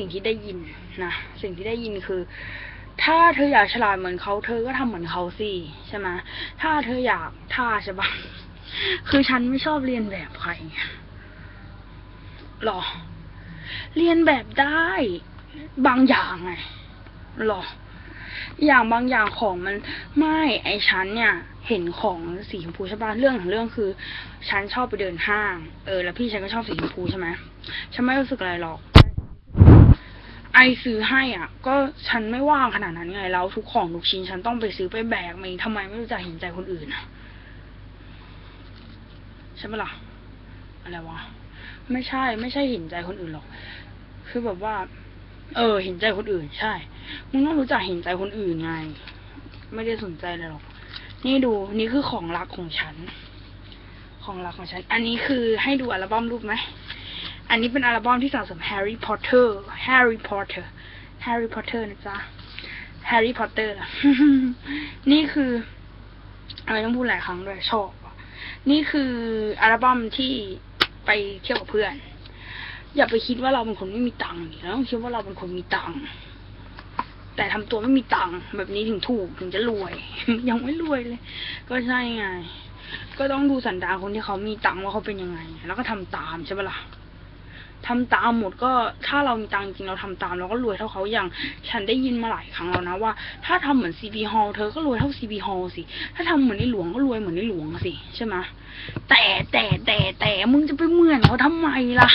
สิ่งที่ได้ยินนะสิ่งที่ได้ยินคือ ถ้าเธออยากฉลาดเหมือนเขาเธอก็ทำเหมือนเขาสิใช่ไหมถ้าเธออยากท่าใช่ปะคือฉันไม่ชอบเรียนแบบใครหรอ เรียนแบบได้บางอย่างไงหรอ อย่างบางอย่างของมันไม่ไอฉันเนี่ย เห็นของสีชมพูใช่ปะเรื่องของเรื่องคือ ฉันชอบไปเดินห้าง เออ แล้วพี่ฉันก็ชอบสีชมพูใช่ไหมฉันไม่รู้สึกอะไรหรอก ซื้อให้อะ ก็ฉันไม่ว่างขนาดนั้นไงแล้วทุกของทุกชิ้นฉันต้องไปซื้อไปแบกมาเองทำไมไม่รู้จักเห็นใจคนอื่นอะใช่ปะล่ะอะไรวะไม่ใช่ ไม่ใช่เห็นใจคนอื่นหรอก คือแบบว่า เออ เห็นใจคนอื่น ใช่มึงต้องรู้จักเห็นใจคนอื่นไง ไม่ได้สนใจเลยหรอก นี่ดู นี่คือของรักของฉัน ของรักของฉัน อันนี้คือให้ดูอัลบั้มรูปไหม อันนี้เป็นอัลบั้มที่สะสม Harry Potter Harry Potter Harry Potter นะจ๊ะ Harry Potter ล่ะนี่คืออะไรต้องพูดหลายครั้งด้วยชอบอะนี่คืออัลบั้มที่ไปเที่ยวกับเพื่อน อย่าไปคิดว่าเราเป็นคนไม่มีตังค์ดิเราต้องคิดว่าเราเป็นคนมีตังค์แต่ทำตัวไม่มีตังค์แบบนี้ถึงถูกถึงจะรวย ยังไม่รวยเลย ก็ใช่ไง ก็ต้องดูสันดาคนที่เขามีตังค์ว่าเขาเป็นยังไง แล้วก็ทำตามใช่ปะล่ะ ทำตามหมดก็ถ้าเรามีตังจริงเราทำตามเราก็รวยเท่าเขาอย่าง ฉันได้ยินมาหลายครั้งแล้วนะว่า ถ้าทำเหมือน CP Hall เธอก็รวยเท่า CP Hall สิ ถ้าทำเหมือนในหลวงก็รวยเหมือนในหลวงสิใช่ไหมแต่แต่แต่แต่มึงจะไปเหมือนเขาทำไมล่ะ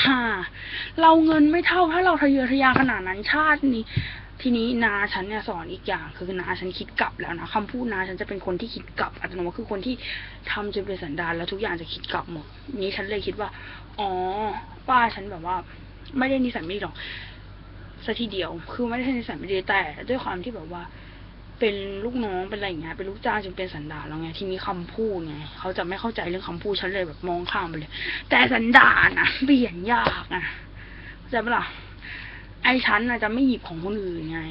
เราเงินไม่เท่าถ้าเราทะเยอทะยานขนาดนั้นชาตินี้ทีนี้นาฉันเนี่ยสอนอีกอย่างคือนาฉันคิดกลับแล้วนะคำพูดนาฉันจะเป็นคนที่คิดกลับอัตโนมัติคือคนที่ทำจนเป็นสันดานแล้วทุกอย่างจะคิดกลับหมดนี้ฉันเลยคิดว่า อ๋อ ป้าฉันแบบว่า ไม่ได้นิสัยไม่ดีหรอกสัทีเดียว คือไม่ได้นิสัยไม่ดีแต่ด้วยความที่แบบว่า เป็นลูกน้องเป็นอะไรอย่างเงี้ยเป็นลูกจ้างจนเป็นสันดานแล้วไงที่มีคำพูดไงเขาจะไม่เข้าใจเรื่องคำพูดฉันเลยแบบมองข้ามไปเลย แต่สันดานอะเปลี่ยนยากอะเข้าใจปะล่ะไอ้ฉันอะจะไม่หยิบของคนอื่นไง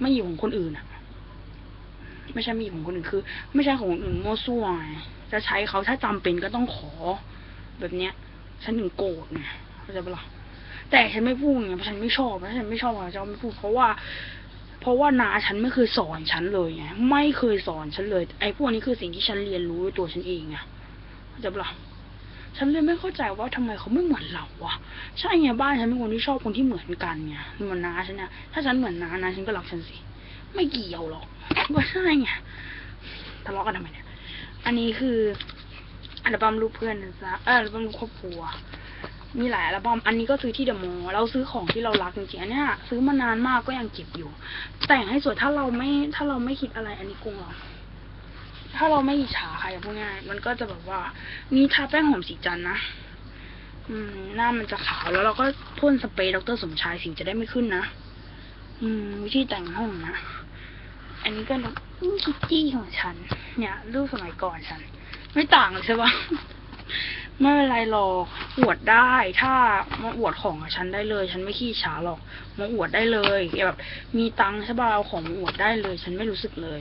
ไม่หยิบของคนอื่นอะไม่ใช่ไม่หยิบของคนอื่นคือ ไม่ใช่ของคนอื่นมั่วซั่วไงจะใช้เขาถ้าจำเป็นก็ต้องขอ แบบเนี้ย ฉันถึงโกรธไงเข้าใจปะล่ะแต่ฉันไม่พูดไงเพราะฉันไม่ชอบเพราะฉันไม่ชอบฉันไม่พูดเพราะว่า เพราะว่านาฉันไม่เคยสอนฉันเลยไงไม่เคยสอนฉันเลย ไอ้พวกนี้คือสิ่งที่ฉันเรียนรู้ด้วยตัวฉันเองไงเข้าใจปะล่ะฉันเลยไม่เข้าใจว่าทำไมเขาไม่เหมือนเราวะใช่ไงบ้านฉันเป็นคนที่ชอบคนที่เหมือนกันไงเหมือนนาฉันเนี่ยถ้าฉันเหมือนนานาฉันก็รักฉันสิ ไม่เกี่ยวหรอกว่าใช่ไงทะเลาะกันทำไมเนี่ยอันนี้คือ อัลบั้มรูปเพื่อนนะจ๊ะเอออัลบั้มรูปครอบครัว มีหลายอัลบั้มอันนี้ก็ซื้อที่เดอะมอลล์เราซื้อของที่เรารักจริงๆอันเนี้ยซื้อมานานมากก็ยังเก็บอยู่ แต่งให้สวยถ้าเราไม่ถ้าเราไม่คิดอะไรอันนี้กงเราถ้าเราไม่อิจฉาใครพูดง่ายมันก็จะแบบว่ามีทาแป้งหอมสีจันนะอืม หน้ามันจะขาวแล้วเราก็พ่นสเปรย์ดรสมชายสิวจะได้ไม่ขึ้นนะอืมวิธีแต่งห้องนะ อันนี้ก็นกคิตตี้ของฉัน เนี่ย รูปสมัยก่อนฉัน ไม่ต่างใช่ปะไม่เป็นไรหรอกอวดได้ ถ้ามาอวดของฉันได้เลย ฉันไม่ขี้ช้าหรอกมาอวดได้เลยแบบมีตังค์ใช่ป่ะเอาของมาอวดได้เลย ฉันไม่รู้สึกเลย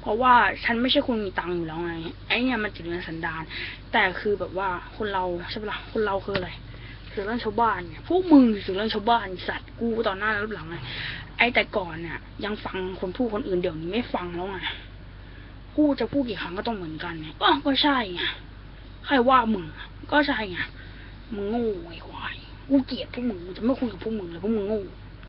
เพราะว่าฉันไม่ใช่คนมีตังค์อยู่แล้วไงไอ้เนี่ยมันจิตวิญญาณสันดานแต่คือแบบว่าคนเราใช่ปะล่ะคนเราคืออะไรคือเรื่องชาวบ้านไงพวกมึงคือเรื่องชาวบ้านสัตว์กูต่อหน้าแล้วหลังไงไอ้แต่ก่อนเนี่ยยังฟังคนพูดคนอื่นเดี๋ยวนี้ไม่ฟังแล้วไง พูจะพูดกี่ครั้งก็ต้องเหมือนกันไงก็ก็ใช่ไงใครว่ามึงก็ใช่ไงมึงโง่ไอ้ควายกูเกลียดพวกมึงจะไม่คุยกับพวกมึงเลยพวกมึงโง่